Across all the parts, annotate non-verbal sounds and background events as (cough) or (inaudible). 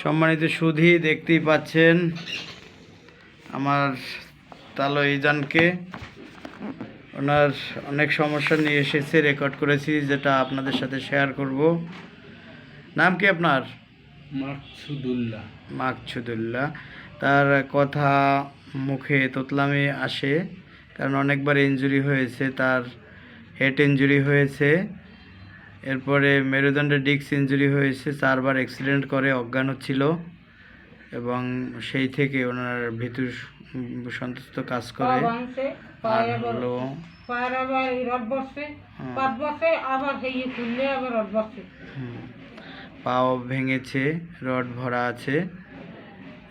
সম্মানিত সুধি দেখতেই পাচ্ছেন আমার তালো ইজানকে। ওনার অনেক সমস্যা নিয়ে এসেছে রেকর্ড করেছি যেটা আপনাদের সাথে শেয়ার করব। নাম কি আপনার? মাকসুদুল্লাহ। মাকছুদুল্লাহ তার কথা মুখে তোতলামি আসে কারণ অনেকবার ইনজুরি হয়েছে তার হেড ইনজুরি হয়েছে। এরপরে মেরুদণ্ডে ডিস্ক ইনজুরি হয়েছে চারবার অ্যাক্সিডেন্ট করে অজ্ঞান ছিল এবং সেই থেকে ওনার ভিতর সন্তুষ্ট কাজ করে। আর হলো হ্যাঁ। পাও ভেঙেছে রড ভরা আছে।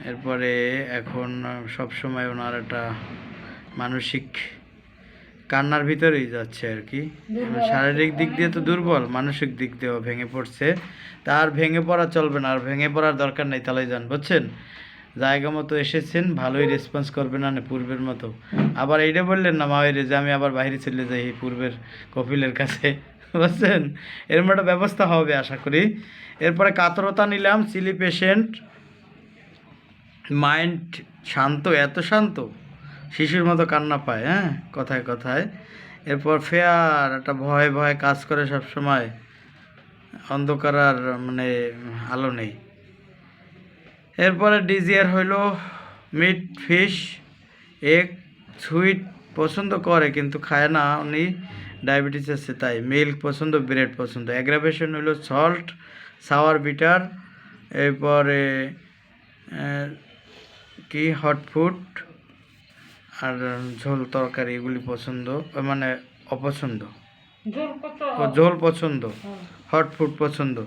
এরপরে এখন সব সময় ওনার একটা মানসিক কান্নার ভিতরেই যাচ্ছে আর কি। শারীরিক দিক দিয়ে তো দুর্বল মানসিক দিক দিয়েও ভেঙে পড়ছে। তার ভেঙে পড়া চলবে না আর ভেঙে পড়ার দরকার নেই তাহলে যান বুঝছেন? জায়গা মতো এসেছেন ভালোই রেসপন্স করবে না পূর্বের মতো। আবার এইটা বললেন না মায়ের যে আমি আবার বাইরে চলে যাই এই পূর্বের কপিলের কাছে (laughs) বুঝছেন? এরকম একটা ব্যবস্থা হবে আশা করি। এরপরে কাতরতা নিলাম চিলি পেশেন্ট মাইন্ড শান্ত এত শান্ত। শিশুর মতো কান্না পায় হ্যাঁ? কথায় কথায়। এরপর ফেয়ার, একটা ভয় ভয় কাজ করে সব সময় অন্ধকার আর মানে আলো নেই। এরপরে ডিজিয়ার হইল মিট ফিশ, এগ, সুইট, পছন্দ করে কিন্তু খায় না উনি। ডায়াবেটিস আছে তাই, মিল্ক পছন্দ, ব্রেড পছন্দ। অ্যাগ্রাভেশন হইল সল্ট, সাওয়ার বিটার, এরপরে কি, হট ফুড। আর ঝোল তরকারি এগুলি পছন্দ মানে অপছন্দ। ও ঝোল পছন্দ হ্যাঁ। হট ফুড পছন্দ।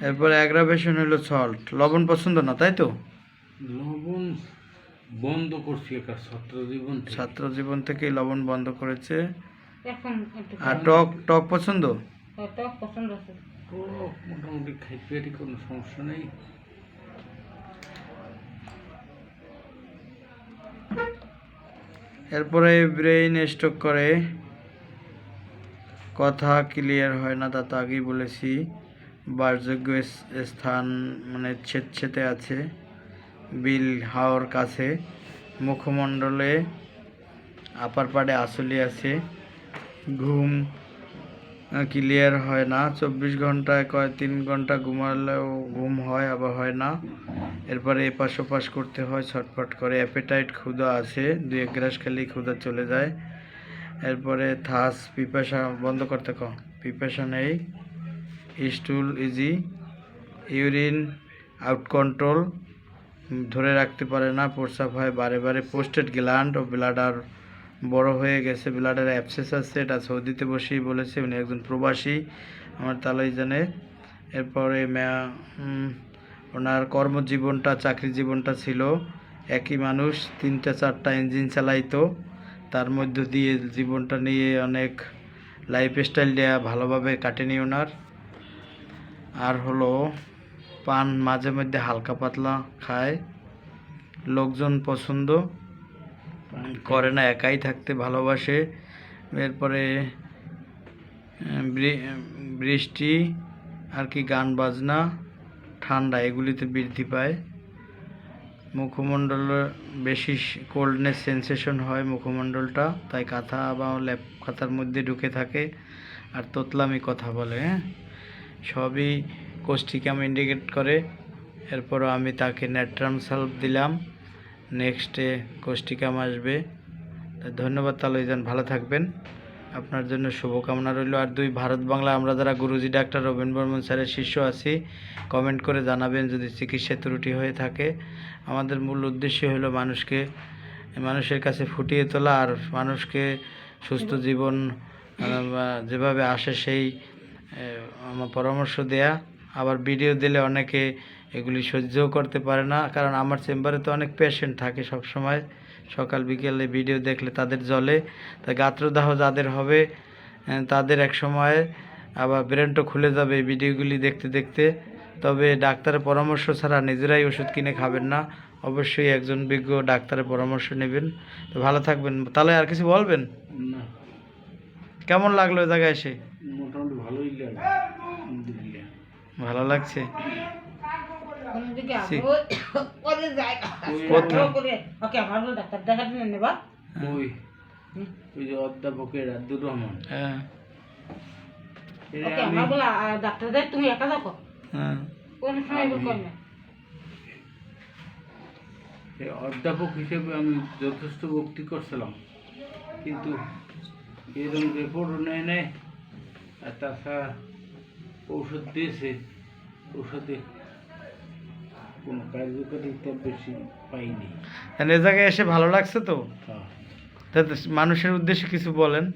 এরপরে অ্যাগ্রাভেশন হলো সল্ট লবণ পছন্দ না তাই তো? লবণ বন্ধ করছি ছাত্র জীবন থেকে। ছাত্র জীবন থেকেই লবণ বন্ধ করেছে। আর টক টক পছন্দ? হ্যাঁ, টক পছন্দ আছে। তো মোটামুটি খাইতে কোনো সমস্যা নেই। এরপরে ব্রেইন স্ট্রোক করে। কথা ক্লিয়ার হয় না, তা তো আগেই বলেছি। বাসযোগ্য স্থান মানে ছেদছেতে আছে। বিল হাওয়ার কাছে। মুখমণ্ডলে আপার পাড়ে আসলি আছে। ঘুম ক্লিয়ার হয় না। চব্বিশ ঘন্টায় কয় তিন ঘণ্টা ঘুমালেও ঘুম হয়, আবার হয় না। এরপরে এপাশ ওপাশ করতে হয়, ছটফট করে। অ্যাপেটাইট ক্ষুধা আছে, দুই এক গ্রাস খেলেই ক্ষুধা চলে যায়। এরপরে থাস, পিপাসা বন্ধ করতে ক। পিপাসা নেই, stool easy, urine out control ধরে রাখতে পারে না। প্রস্রাব হয় বারে বারে পোস্টেড গ্ল্যান্ড ও ব্লাডার বড় হয়ে গেছে, ব্লাডের অ্যাপসেস আছে, এটা সৌদিতে বসেই বলেছে, উনি একজন প্রবাসী, আমার তালাই জানে। এরপরে ওনার কর্মজীবনটা চাকরি জীবনটা ছিল একই মানুষ, তিনটা, চারটা ইঞ্জিন চালাইতো। তার মধ্য দিয়ে জীবনটা নিয়ে অনেক লাইফ স্টাইল দেওয়া ভালোভাবে কাটেনি ওনার। আর হলো, পান মাঝে মধ্যে হালকা পাতলা খায়, লোকজন পছন্দ। করে না, একাই থাকতে ভালোবাসে। এরপরে বৃষ্টি, আর কি গান, বাজনা, ঠান্ডা, এগুলিতে বৃদ্ধি পায়। মুখমণ্ডল বেশি কোল্ডনেস সেন্সেশন হয় মুখমণ্ডলটা, তাই কাঁথা বা ল্যাপ খাতার মধ্যে ঢুকে থাকে। আর তোতলামি কথা বলে হ্যাঁ? সবই কোষ্ঠিকাম ইন্ডিকেট করে। এরপরও আমি তাকে ন্যাট্রাম সালভ দিলাম। নেক্সটে কোষ্ঠিকাম আসবে। ধন্যবাদ তালইজান ভালো থাকবেন। আপনার জন্য শুভকামনা রইল। আর দুই, ভারত বাংলা, আমরা যারা গুরুজি, ডাক্তার রবীন বর্মন স্যারের শিষ্য আছি, কমেন্ট করে জানাবেন যদি চিকিৎসা ত্রুটি হয়ে থাকে। আমাদের মূল উদ্দেশ্য হলো মানুষকে, মানুষের কাছে ফুটিয়ে তোলা আর মানুষকে সুস্থ জীবন যেভাবে আসে সেই পরামর্শ দেয়া। আবার ভিডিও দিলে অনেকে এগুলি সহ্যও করতে পারে না। কারণ আমার চেম্বারে তো অনেক পেশেন্ট থাকে সব সময় সকাল বিকেলে ভিডিও দেখলে তাদের জলে তাই গাত্রদাহ যাদের হবে তাদের এক সময় আবার ব্রেনটা খুলে যাবে এই ভিডিওগুলি দেখতে দেখতে। তবে ডাক্তারের পরামর্শ ছাড়া নিজেরাই ওষুধ কিনে খাবেন না। অবশ্যই একজন বিজ্ঞ ডাক্তারের পরামর্শ নেবেন। তো ভালো থাকবেন। তাহলে আর কিছু বলবেন? না। কেমন লাগল ওই জায়গায় এসে? মোটামুটি ভালোই লাগে ভালো লাগছে। ডাক্তার হ্যাঁ। তুমি একা হ্যাঁ। কোন সময় এই অধ্যাপক হিসেবে আমি যথেষ্ট ভক্তি করছিলাম। কিন্তু এরকম রিপোর্টও নেয় নেয় আর তাছাড়া ঔষধ দিয়েছে ঔষধে কোনো কার্যকারিতা বেশি পাইনি। এ জায়গায় এসে ভালো লাগছে তো? হ্যাঁ। তা তো মানুষের উদ্দেশ্যে কিছু বলেন।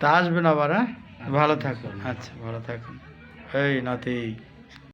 তা আসবেন আবার হ্যাঁ? ভালো থাকুন। আচ্ছা ভালো থাকুন। এই নাতি।